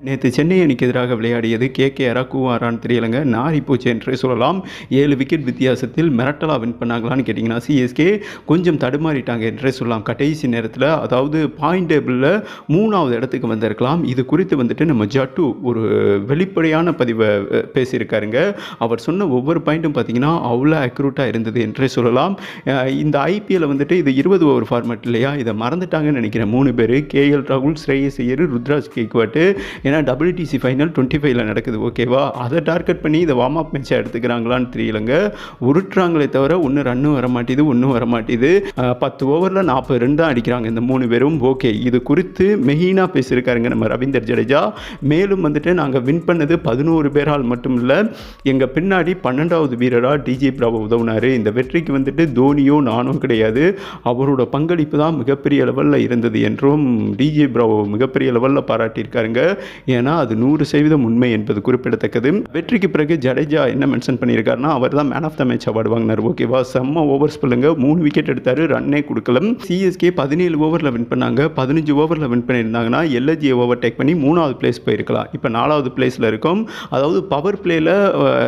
நேற்று சென்னை அணிக்கு எதிராக விளையாடியது கே. கேகேஆரா கூவாரான்னு தெரியலங்க. நாரி போச்சு என்றே சொல்லலாம். ஏழு விக்கெட் வித்தியாசத்தில் மிரட்டலாக வின் பண்ணாங்களான்னு கேட்டிங்கன்னா சிஎஸ்கே கொஞ்சம் தடுமாறிட்டாங்க என்றே சொல்லலாம். கடைசி நேரத்தில் அதாவது பாயிண்ட் டேபிளில் மூணாவது இடத்துக்கு வந்திருக்கலாம். இது குறித்து வந்துட்டு நம்ம ஜட்டு ஒரு வெளிப்படையான பதிவை பேசியிருக்காருங்க. அவர் சொன்ன ஒவ்வொரு பாயிண்ட்டும் பார்த்தீங்கன்னா அவ்வளோ அக்யூரேட்டாக இருந்தது என்றே சொல்லலாம். இந்த ஐபிஎல்ல வந்துட்டு இது இருபது ஓவர் ஃபார்மேட் இல்லையா? இதை மறந்துட்டாங்கன்னு நினைக்கிறேன் மூணு பேர் கேஎல் ராகுல் ஸ்ரேயஸ் ஐயர் ருத்ராஜ் கேக்வாட்டு ஏன்னா டபிள்யூடிசி ஃபைனல் டுவெண்ட்டி ஃபைவ்ல நடக்குது ஓகேவா அதை டார்கெட் பண்ணி இதை வார்ம் அப் மேட்சாக எடுத்துக்கிறாங்களான்னு தெரியலங்க. உருட்டுறாங்களே தவிர ஒன்று ரன்னும் வர மாட்டேது ஒன்றும் வர மாட்டேது பத்து ஓவரில் நாற்பது ரன் தான் அடிக்கிறாங்க இந்த மூணு பேரும். ஓகே இது குறித்து மெயினாக பேசியிருக்காருங்க நம்ம ரவீந்தர் ஜடேஜா. மேலும் வந்துட்டு நாங்கள் வின் பண்ணது பதினோரு பேரால் மட்டும் இல்லை எங்கள் பின்னாடி பன்னெண்டாவது வீரராக டிஜே பிராவோ உதவுனார். இந்த வெற்றிக்கு வந்துட்டு தோனியோ நானும் கிடையாது. அவரோட பங்களிப்பு தான் மிகப்பெரிய லெவலில் இருந்தது என்றும் டிஜே பிராவோ மிகப்பெரிய லெவலில் பாராட்டியிருக்காருங்க. ஏன்னா அது நூறு சதவீதம் உண்மை என்பது குறிப்பிடத்தக்கது. வெற்றிக்கு பிறகு ஜடேஜா என்ன மென்ஷன் பண்ணியிருக்காருன்னா அவர் தான் man of the match award வாங்கினார் ஓகேவா செம்ம ஓவர்ஸ் பண்ணுங்க மூணு விக்கெட் எடுத்தார் ரன்னே கொடுக்கல. சிஎஸ்கே பதினேழு ஓவரில் வின் பண்ணாங்க. பதினஞ்சு ஓவரில் வின் பண்ணியிருந்தாங்கன்னா எல்எஜியை ஓவர் டேக் பண்ணி மூணாவது பிளேஸ் போயிருக்கலாம். இப்போ நாலாவது பிளேஸில் இருக்கும். அதாவது பவர் பிளேயில்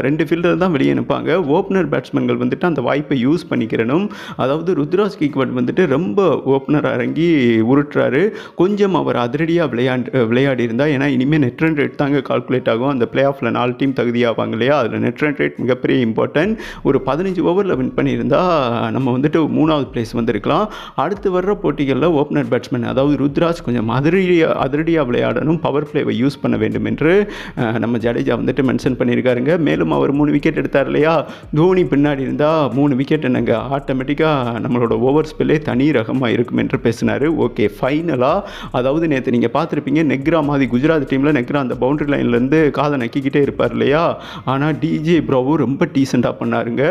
ரெண்டு ஃபீல்டர் தான் வெளியே அனுப்பாங்க ஓப்பனர் பேட்ஸ்மேன்கள் வந்துட்டு அந்த வாய்ப்பை யூஸ் பண்ணிக்கிறனும். அதாவது ருத்ராஜ் கிக்வட் வந்துட்டு ரொம்ப ஓப்பனர் இறங்கி உருட்டுறாரு. கொஞ்சம் அவர் அதிரடியாக விளையாண்டு விளையாடி இருந்தால் ஏன்னா இனிமேல் நெட் ரன் ரேட் தாங்க கால்குலேட் ஆகும். அந்த பிளே ஆஃபில் நாலு டீம் தகுதியாவாங்க இல்லையா? அதில் நெட் ரன் ரேட் மிகப்பெரிய இம்பார்ட்டன்ட் ஒரு பதினஞ்சு ஓவரில் வின் பண்ணியிருந்தால் நம்ம வந்துட்டு மூணாவது பிளேஸ் வந்திருக்கலாம். அடுத்து வர்ற போட்டிகளில் ஓப்பனர் பேட்ஸ்மேன் அதாவது ருத்ராஜ் கொஞ்சம் அதிரடியாக அதிரடியாக விளையாடணும். பவர் பிளேவை யூஸ் பண்ண வேண்டும் என்று நம்ம ஜடேஜா வந்துட்டு மென்ஷன் பண்ணியிருக்காருங்க. மேலும் அவர் மூணு விக்கெட் எடுத்தார் இல்லையா? தோனி பின்னாடி இருந்தால் மூணு விக்கெட் என்னங்க? ஆட்டோமேட்டிக்காக நம்மளோட ஓவர் ஸ்பெல்லே தனி ரகமாக இருக்கும் என்று பேசினார். ஓகே ஃபைனலாக அதாவது நேற்று நீங்கள் பார்த்துருப்பீங்க நெக்ரா மாதிரி குஜராத் டீமில் நெக்ரா அந்த பவுண்டரி லைன்லேருந்து காதை நக்கிக்கிட்டே இருப்பார் இல்லையா? ஆனால் டிஜே ப்ரோவும் ரொம்ப டீசெண்டாக பண்ணாருங்க.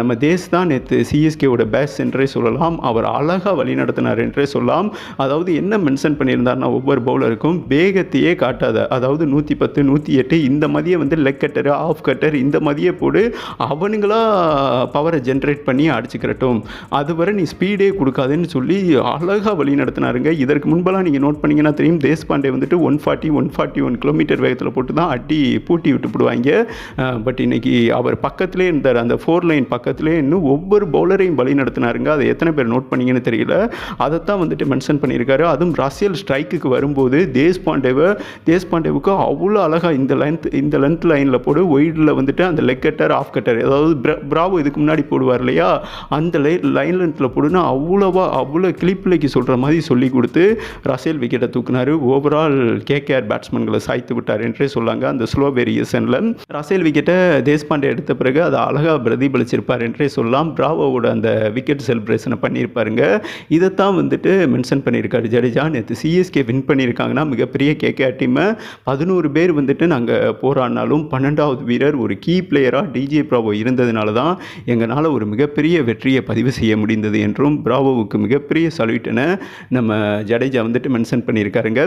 நம்ம தேஸ் தான் நேற்று சிஎஸ்கேவோட பேஸ் என்றே சொல்லலாம். அவர் அழகாக வழி நடத்தினார் என்றே சொல்லலாம். அதாவது என்ன மென்ஷன் பண்ணியிருந்தார்னா ஒவ்வொரு பவுலருக்கும் வேகத்தையே காட்டாத அதாவது நூற்றி பத்து நூற்றி எட்டு இந்த மாதிரியே வந்து லெக் கட்டர் ஆஃப் கட்டர் இந்த மாதிரியே போடு அவனுங்களா பவரை ஜென்ரேட் பண்ணி அடிச்சுக்கிறட்டும். அதுவரை நீ ஸ்பீடே கொடுக்காதுன்னு சொல்லி அழகாக வழி நடத்தினாருங்க. இதற்கு முன்பெல்லாம் நீங்கள் நோட் பண்ணீங்கன்னா தெரியும். தேஷ்பாண்டே வந்துட்டு one forty one forty one kilometre வேகத்தில் போட்டு தான் அடி பூட்டி விட்டு போடுவாங்க. பட் இன்னைக்கு அவர் பக்கத்துலேயே இருந்தார் அந்த ஃபோர் லைன் பக்கத்துலேயே இன்னும் ஒவ்வொரு பவுலரையும் வழி நடத்தினாருங்க. அதை எத்தனை பேர் நோட் பண்ணிங்கன்னு தெரியல. அதைத்தான் வந்துட்டு மென்ஷன் பண்ணியிருக்காரு. அதுவும் ரசியல் ஸ்ட்ரைக்குக்கு வரும்போது தேஷ்பாண்டேவை தேஷ்பாண்டேவுக்கு அவ்வளோ அழகாக இந்த லென்த் இந்த லென்த் லைனில் போடு ஒயிடில் வந்துட்டு அந்த லெக் கட்டர் ஆஃப் கட்டர் அதாவது பிர- பிராவோ இதுக்கு முன்னாடி போடுவார் இல்லையா? அந்த லை லைன் லென்த்தில் போடுனா அவ்வளோவா அவ்வளோ கிளிப்பிள்ளைக்கு சொல்கிற மாதிரி சொல்லி கொடுத்து ரசேல் விக்கெட்டை தூக்குனாரு. ஓவரால் கேஆர் பேட்ஸ்மேன்களை சாய்த்து விட்டார் என்றே சொல்லாங்க. அந்த ஸ்லோ வேரியேஷனில் ரசேல் விக்கெட்டை தேஷ்பாண்டே எடுத்த பிறகு அதை அழகாக பிரதிபலிச்சிருப்பார் என்றே சொல்லலாம். பிராவோவோட அந்த விக்கெட் செலிப்ரேஷனை பண்ணியிருப்பாருங்க. இதைத்தான் வந்துட்டு மென்ஷன் பண்ணியிருக்காரு ஜடேஜா. நேற்று சிஎஸ்கே வின் பண்ணியிருக்காங்கன்னா மிகப்பெரிய கேகேஆர் டீமை பதினோரு பேர் வந்துட்டு நாங்கள் போராடினாலும் பன்னெண்டாவது வீரர் ஒரு கீ பிளேயராக டிஜே பிராவோ இருந்ததுனால தான் எங்களால் ஒரு மிகப்பெரிய வெற்றியை பதிவு செய்ய முடிந்தது என்றும் பிராவோவுக்கு மிகப்பெரிய சல்யூட்டனை நம்ம ஜடேஜா வந்துட்டு மென்ஷன் பண்ணியிருக்காருங்க.